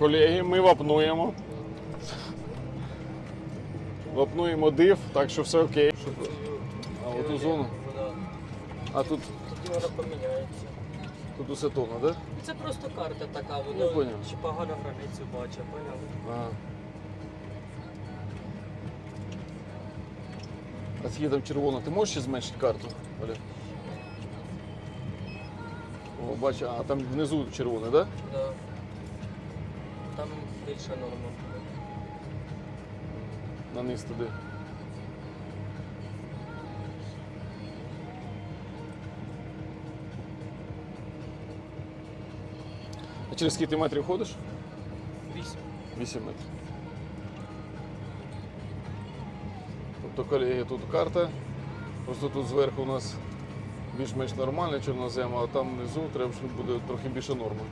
колеги, ми вапнуємо. Вапнуємо див, так що все окей. А оту зону. А тут, Тоді воно поміняється. тут усе тонно, так? Да? Це просто карта така, Ну, воно поняв. чи погано границю бачить, поняв? А скільки там червоно, ти можеш ще зменшити карту? Оля? О, бачу, а там внизу червоне, так? Да? Да. Там більша норма. На низ туди. А через скільки ти метрів ходиш? Вісім. 8 метрів. Тобто, колеги, тут карта. Просто тут зверху у нас більш-менш нормальна чорнозема, а там внизу треба, щоб буде трохи більше норми.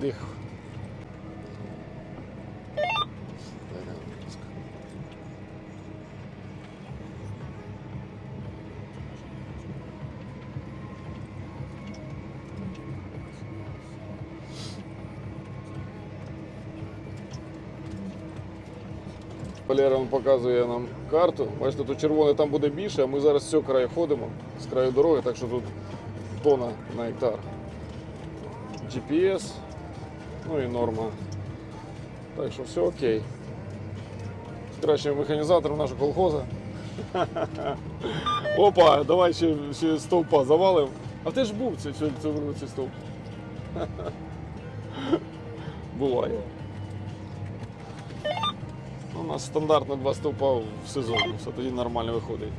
Дих. Валера він показує нам карту. Бачите, тут червоне там буде більше, а ми зараз з цього краю ходимо, з краю дороги, так що тут тона на гектар. GPS, ну і норма. Так що все окей. З кращим механізатором нашого колхоза. Опа, давай ще, ще стовпа завалив. А ти ж був цей, цей, цей, цей стовп. Буває. Ну, У нас стандартно два стовпа в сезон, все тоді нормально виходить.